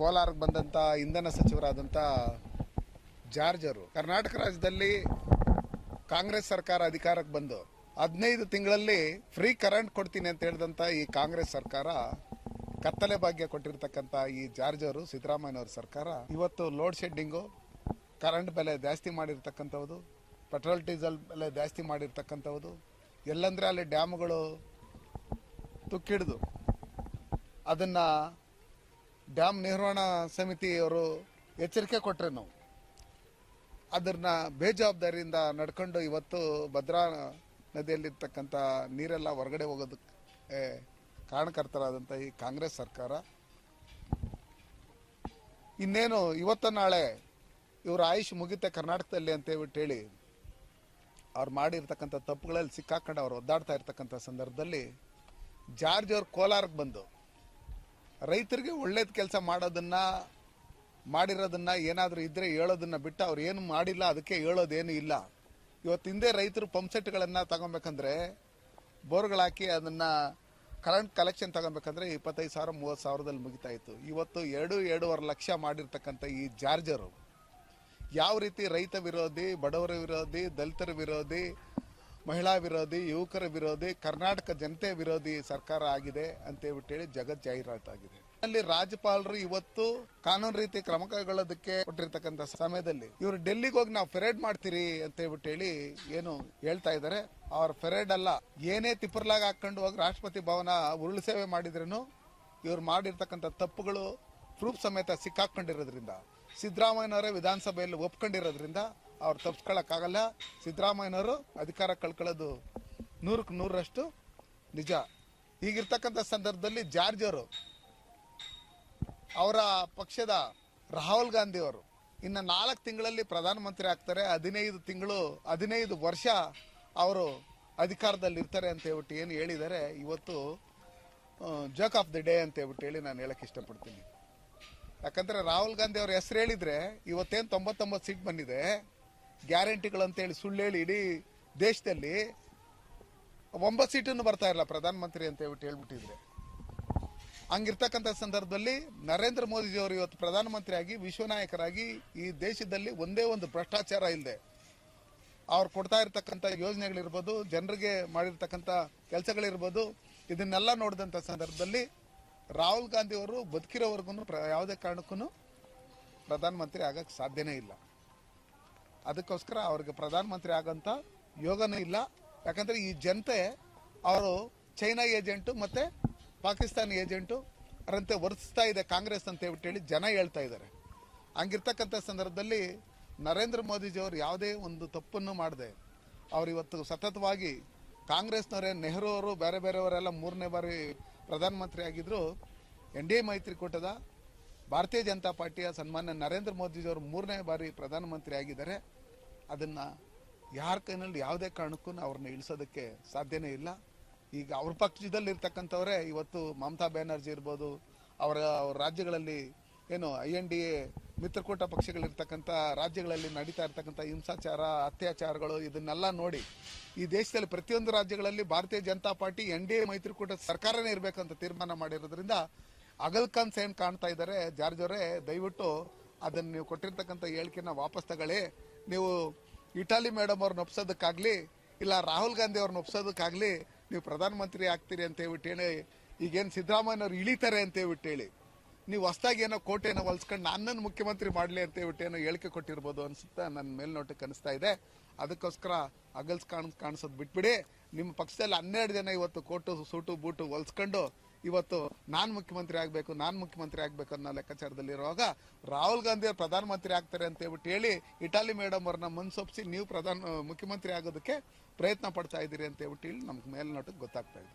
ಕೋಲಾರಕ್ಕೆ ಬಂದಂಥ ಇಂಧನ ಸಚಿವರಾದಂಥ ಜಾರ್ಜ್ ಅವರು ಕರ್ನಾಟಕ ರಾಜ್ಯದಲ್ಲಿ ಕಾಂಗ್ರೆಸ್ ಸರ್ಕಾರ ಅಧಿಕಾರಕ್ಕೆ ಬಂದು ಹದಿನೈದು ತಿಂಗಳಲ್ಲಿ ಫ್ರೀ ಕರೆಂಟ್ ಕೊಡ್ತೀನಿ ಅಂತ ಹೇಳಿದಂಥ ಈ ಕಾಂಗ್ರೆಸ್ ಸರ್ಕಾರ ಕತ್ತಲೆ ಭಾಗ್ಯ ಕೊಟ್ಟಿರ್ತಕ್ಕಂಥ ಈ ಜಾರ್ಜ್ ಅವರು ಸರ್ಕಾರ ಇವತ್ತು ಲೋಡ್ ಶೆಡ್ಡಿಂಗು ಕರೆಂಟ್ ಬೆಲೆ ಜಾಸ್ತಿ ಮಾಡಿರ್ತಕ್ಕಂಥದ್ದು ಪೆಟ್ರೋಲ್ ಡೀಸೆಲ್ ಬೆಲೆ ಜಾಸ್ತಿ ಮಾಡಿರ್ತಕ್ಕಂಥದ್ದು ಎಲ್ಲಂದ್ರೆ ಅಲ್ಲಿ ಡ್ಯಾಮ್ಗಳು ತುಕ್ಕಿಡ್ದು. ಅದನ್ನು ಡ್ಯಾಮ್ ನಿರ್ವಹಣಾ ಸಮಿತಿಯವರು ಎಚ್ಚರಿಕೆ ಕೊಟ್ಟರೆ ನಾವು. ಅದನ್ನ ಬೇಜವಾಬ್ದಾರಿಯಿಂದ ನಡ್ಕೊಂಡು ಇವತ್ತು ಭದ್ರಾ ನದಿಯಲ್ಲಿರ್ತಕ್ಕಂಥ ನೀರೆಲ್ಲ ಹೊರಗಡೆ ಹೋಗೋದಕ್ಕೆ ಕಾರಣಕರ್ತರಾದಂಥ ಈ ಕಾಂಗ್ರೆಸ್ ಸರ್ಕಾರ. ಇನ್ನೇನು ಇವತ್ತು ನಾಳೆ ಇವರ ಆಯುಷ್ ಮುಗಿತೆ ಕರ್ನಾಟಕದಲ್ಲಿ ಅಂತ ಹೇಳಿ ಅವ್ರು ಮಾಡಿರ್ತಕ್ಕಂಥ ತಪ್ಪುಗಳಲ್ಲಿ ಸಿಕ್ಕಾಕೊಂಡು ಅವ್ರು ಒದ್ದಾಡ್ತಾ ಇರ್ತಕ್ಕಂಥ ಸಂದರ್ಭದಲ್ಲಿ ಜಾರ್ಜ್ ಅವ್ರು ಕೋಲಾರಕ್ಕೆ ಬಂದು ರೈತರಿಗೆ ಒಳ್ಳೇದು ಕೆಲಸ ಮಾಡೋದನ್ನ, ಮಾಡಿರೋದನ್ನ ಏನಾದರೂ ಇದ್ರೆ ಹೇಳೋದನ್ನ ಬಿಟ್ಟು ಅವ್ರು ಏನು ಮಾಡಿಲ್ಲ, ಅದಕ್ಕೆ ಹೇಳೋದೇನು ಇಲ್ಲ. ಇವತ್ತು ಹಿಂದೆ ರೈತರು ಪಂಪ್ ಸೆಟ್ಗಳನ್ನು ತಗೊಬೇಕಂದ್ರೆ ಬೋರ್ಗಳಾಕಿ ಅದನ್ನ ಕರೆಂಟ್ ಕಲೆಕ್ಷನ್ ತಗೊಬೇಕಂದ್ರೆ ಇಪ್ಪತ್ತೈದು ಸಾವಿರ, ಮೂವತ್ತು ಸಾವಿರದಲ್ಲಿ ಮುಗಿತಾ ಇತ್ತು. ಇವತ್ತು ಎರಡು, ಎರಡೂವರೆ ಲಕ್ಷ ಮಾಡಿರ್ತಕ್ಕಂಥ ಈ ಜಾರ್ಜರು, ಯಾವ ರೀತಿ ರೈತ ವಿರೋಧಿ, ಬಡವರ ವಿರೋಧಿ, ದಲಿತರ ವಿರೋಧಿ ಮಹಿಳಾ ವಿರೋಧಿ, ಯುವಕರ ವಿರೋಧಿ, ಕರ್ನಾಟಕ ಜನತೆ ವಿರೋಧಿ ಸರ್ಕಾರ ಆಗಿದೆ ಅಂತ ಹೇಳಿ ಜಗತ್ ಜಾಹೀರಾತಾಗಿದೆ ಅಲ್ಲಿ ರಾಜ್ಯಪಾಲರು ಇವತ್ತು ಕಾನೂನು ರೀತಿ ಕ್ರಮ ಕೈಗೊಳ್ಳೋದಕ್ಕೆ ಕೊಟ್ಟಿರ್ತಕ್ಕಂಥ ಸಮಯದಲ್ಲಿ ಇವರು ಡೆಲ್ಲಿಗೆ ಹೋಗಿ ನಾವು ಫೆರೇಡ್ ಮಾಡ್ತೀರಿ ಅಂತ ಹೇಳ್ಬಿಟ್ಟು ಹೇಳಿ ಏನು ಹೇಳ್ತಾ ಇದ್ದಾರೆ. ಅವ್ರ ಫೆರೇಡ್ ಅಲ್ಲ, ಏನೇ ತಿಪ್ಪರ್ಲಾಗ ಹಾಕೊಂಡು ಹೋಗಿ ರಾಷ್ಟ್ರಪತಿ ಭವನ ಉರುಳು ಸೇವೆ ಮಾಡಿದ್ರೂ ಇವ್ರು ಮಾಡಿರ್ತಕ್ಕಂಥ ತಪ್ಪುಗಳು ಪ್ರೂಫ್ ಸಮೇತ ಸಿಕ್ಕಾಕೊಂಡಿರೋದ್ರಿಂದ ಸಿದ್ದರಾಮಯ್ಯನವರೇ ವಿಧಾನಸಭೆಯಲ್ಲಿ ಒಪ್ಕೊಂಡಿರೋದ್ರಿಂದ ಅವ್ರು ತಪ್ಪಿಸ್ಕೊಳ್ಳೋಕ್ಕಾಗಲ್ಲ ಸಿದ್ದರಾಮಯ್ಯನವರು ಅಧಿಕಾರ ಕಳ್ಕೊಳ್ಳೋದು ನೂರಕ್ಕೆ ನೂರರಷ್ಟು ನಿಜ. ಈಗಿರ್ತಕ್ಕಂಥ ಸಂದರ್ಭದಲ್ಲಿ ಜಾರ್ಜ್ ಅವರು ಅವರ ಪಕ್ಷದ ರಾಹುಲ್ ಗಾಂಧಿ ಅವರು ಇನ್ನು ನಾಲ್ಕು ತಿಂಗಳಲ್ಲಿ ಪ್ರಧಾನಮಂತ್ರಿ ಆಗ್ತಾರೆ. ಹದಿನೈದು ತಿಂಗಳು, ಹದಿನೈದು ವರ್ಷ ಅವರು ಅಧಿಕಾರದಲ್ಲಿರ್ತಾರೆ ಅಂತ ಹೇಳ್ಬಿಟ್ಟು ಏನು ಹೇಳಿದ್ದಾರೆ. ಇವತ್ತು ಜೋಕ್ ಆಫ್ ದಿ ಡೇ ಅಂತ ಹೇಳ್ಬಿಟ್ಟು ಹೇಳಿ ನಾನು ಹೇಳಕ್ಕೆ ಇಷ್ಟಪಡ್ತೀನಿ. ಯಾಕಂದರೆ ರಾಹುಲ್ ಗಾಂಧಿ ಅವ್ರ ಹೆಸರು ಹೇಳಿದರೆ ಇವತ್ತೇನು ತೊಂಬತ್ತೊಂಬತ್ತು ಸೀಟ್ ಬಂದಿದೆ. ಗ್ಯಾರಂಟಿಗಳು ಅಂತೇಳಿ ಸುಳ್ಳು ಹೇಳಿ ಇಡೀ ದೇಶದಲ್ಲಿ ಒಂಬತ್ತು ಸೀಟನ್ನು ಬರ್ತಾ ಇರಲ್ಲ ಪ್ರಧಾನಮಂತ್ರಿ ಅಂತ ಹೇಳ್ಬಿಟ್ಟು ಹೇಳ್ಬಿಟ್ಟಿದ್ರೆ. ಹಂಗಿರ್ತಕ್ಕಂಥ ಸಂದರ್ಭದಲ್ಲಿ ನರೇಂದ್ರ ಮೋದಿಜಿಯವರು ಇವತ್ತು ಪ್ರಧಾನಮಂತ್ರಿಯಾಗಿ, ವಿಶ್ವನಾಯಕರಾಗಿ ಈ ದೇಶದಲ್ಲಿ ಒಂದೇ ಒಂದು ಭ್ರಷ್ಟಾಚಾರ ಇಲ್ಲದೆ ಅವ್ರು ಕೊಡ್ತಾ ಇರ್ತಕ್ಕಂಥ ಯೋಜನೆಗಳಿರ್ಬೋದು, ಜನರಿಗೆ ಮಾಡಿರ್ತಕ್ಕಂಥ ಕೆಲಸಗಳಿರ್ಬೋದು, ಇದನ್ನೆಲ್ಲ ನೋಡಿದಂಥ ಸಂದರ್ಭದಲ್ಲಿ ರಾಹುಲ್ ಗಾಂಧಿಯವರು ಬದುಕಿರೋವರೆಗೂ ಪ್ರ ಯಾವುದೇ ಕಾರಣಕ್ಕೂ ಪ್ರಧಾನಮಂತ್ರಿ ಆಗಕ್ಕೆ ಸಾಧ್ಯನೇ ಇಲ್ಲ. ಅದಕ್ಕೋಸ್ಕರ ಅವ್ರಿಗೆ ಪ್ರಧಾನಮಂತ್ರಿ ಆಗಂತ ಯೋಗನೇ ಇಲ್ಲ. ಯಾಕಂದ್ರೆ ಈ ಜನತೆ, ಅವರು ಚೈನಾ ಏಜೆಂಟು ಮತ್ತೆ ಪಾಕಿಸ್ತಾನ ಏಜೆಂಟು ಅವರಂತೆ ವರ್ತಿಸ್ತಾ ಇದೆ ಕಾಂಗ್ರೆಸ್ ಅಂತ ಹೇಳಿ ಜನ ಹೇಳ್ತಾ ಇದ್ದಾರೆ. ಹಂಗಿರ್ತಕ್ಕಂಥ ಸಂದರ್ಭದಲ್ಲಿ ನರೇಂದ್ರ ಮೋದಿಜಿಯವರು ಯಾವುದೇ ಒಂದು ತಪ್ಪನ್ನು ಮಾಡದೆ ಅವರು ಇವತ್ತು ಸತತವಾಗಿ ಕಾಂಗ್ರೆಸ್ನವರೇ ನೆಹರು ಅವರು ಬೇರೆ ಬೇರೆಯವರೆಲ್ಲ ಮೂರನೇ ಬಾರಿ ಪ್ರಧಾನಮಂತ್ರಿ ಆಗಿದ್ರು. ಎನ್ ಡಿ ಎ ಮೈತ್ರಿಕೂಟದ ಭಾರತೀಯ ಜನತಾ ಪಾರ್ಟಿಯ ಸನ್ಮಾನ್ಯ ನರೇಂದ್ರ ಮೋದಿಜಿಯವರು ಮೂರನೇ ಬಾರಿ ಪ್ರಧಾನಮಂತ್ರಿ ಆಗಿದ್ದಾರೆ. ಅದನ್ನು ಯಾರ ಕೈನಲ್ಲಿ ಯಾವುದೇ ಕಾರಣಕ್ಕೂ ಅವ್ರನ್ನ ಇಳಿಸೋದಕ್ಕೆ ಸಾಧ್ಯನೇ ಇಲ್ಲ. ಈಗ ಅವ್ರ ಪಕ್ಷದಲ್ಲಿ ಇರ್ತಕ್ಕಂಥವರೇ ಇವತ್ತು ಮಮತಾ ಬ್ಯಾನರ್ಜಿ ಇರ್ಬೋದು, ಅವರ ಅವ್ರ ರಾಜ್ಯಗಳಲ್ಲಿ ಏನು ಐ ಎನ್ ಡಿ ಎ, ಮಿತ್ರಕೂಟ ಪಕ್ಷಗಳಿರ್ತಕ್ಕಂಥ, ರಾಜ್ಯಗಳಲ್ಲಿ ನಡೀತಾ ಇರ್ತಕ್ಕಂಥ ಹಿಂಸಾಚಾರ, ಅತ್ಯಾಚಾರಗಳು ಇದನ್ನೆಲ್ಲ ನೋಡಿ ಈ ದೇಶದಲ್ಲಿ ಪ್ರತಿಯೊಂದು ರಾಜ್ಯಗಳಲ್ಲಿ Bharatiya Janata party N D A, ಮೈತ್ರಿಕೂಟ ಸರ್ಕಾರನೇ ಇರಬೇಕಂತ ತೀರ್ಮಾನ ಮಾಡಿರೋದ್ರಿಂದ ಅಗಲ್ ಕನ್ಸ್ ಏನ್ ಕಾಣ್ತಾ ಇದ್ದಾರೆ. ಜಾರ್ಜ್ ಅವರೇ, ದಯವಿಟ್ಟು ಅದನ್ನ ನೀವು ಕೊಟ್ಟಿರ್ತಕ್ಕಂಥ ಹೇಳಿಕೆನ ವಾಪಸ್ ತಗೊಳ್ಳಿ. ನೀವು ಇಟಾಲಿ ಮೇಡಮ್ ಅವ್ರನ್ನ ಒಪ್ಸೋದಕ್ಕಾಗ್ಲಿ, ಇಲ್ಲ ರಾಹುಲ್ ಗಾಂಧಿ ಅವ್ರನ್ನ ಒಪ್ಸೋದಕ್ಕಾಗ್ಲಿ ನೀವು ಪ್ರಧಾನಮಂತ್ರಿ ಆಗ್ತೀರಿ ಅಂತ ಹೇಳ್ಬಿಟ್ಟು ಹೇಳಿ, ಈಗೇನು ಸಿದ್ದರಾಮಯ್ಯನವ್ರು ಇಳಿತಾರೆ ಅಂತ ಹೇಳ್ಬಿಟ್ಟು ಹೇಳಿ, ನೀವು ಹೊಸ್ದಾಗಿ ಏನೋ ಕೋಟೆನ ಹೊಲ್ಸ್ಕೊಂಡು ನನ್ನನ್ನು ಮುಖ್ಯಮಂತ್ರಿ ಮಾಡಲಿ ಅಂತ ಹೇಳ್ಬಿಟ್ಟು ಏನೋ ಹೇಳಿಕೆ ಕೊಟ್ಟಿರ್ಬೋದು ಅನ್ಸುತ್ತಾ ನನ್ನ ಮೇಲ್ನೋಟಕ್ಕೆ ಅನಿಸ್ತಾ ಇದೆ. ಅದಕ್ಕೋಸ್ಕರ ಅಗಲ್ಸ್ ಕಾಣ್, ಕಾಣಿಸೋದು ಬಿಟ್ಬಿಡಿ. ನಿಮ್ಮ ಪಕ್ಷದಲ್ಲಿ ಹನ್ನೆರಡು ಜನ ಇವತ್ತು ಕೋಟು, ಸೂಟು, ಬೂಟು ಹೊಲ್ಸ್ಕೊಂಡು ಇವತ್ತು ನಾನು ಮುಖ್ಯಮಂತ್ರಿ ಆಗಬೇಕು, ನಾನು ಮುಖ್ಯಮಂತ್ರಿ ಆಗಬೇಕು ಅನ್ನೋ ಲೆಕ್ಕಾಚಾರದಲ್ಲಿರುವಾಗ ರಾಹುಲ್ ಗಾಂಧಿ ಅವರು ಪ್ರಧಾನಮಂತ್ರಿ ಆಗ್ತಾರೆ ಅಂತ ಹೇಳ್ಬಿಟ್ಟು ಹೇಳಿ, ಇಟಾಲಿ ಮೇಡಮ್ ಅವ್ರನ್ನ ಮನ್ಸೊಪ್ಸಿ, ನೀವು ಪ್ರಧಾನ, ಮುಖ್ಯಮಂತ್ರಿ ಆಗೋದಕ್ಕೆ ಪ್ರಯತ್ನ ಪಡ್ತಾ ಇದ್ದೀರಿ ಅಂತ ಹೇಳ್ಬಿಟ್ಟು ಹೇಳಿ ನಮ್ಗೆ ಮೇಲ್ನೋಟಕ್ಕೆ ಗೊತ್ತಾಗ್ತಾ ಇದೆ.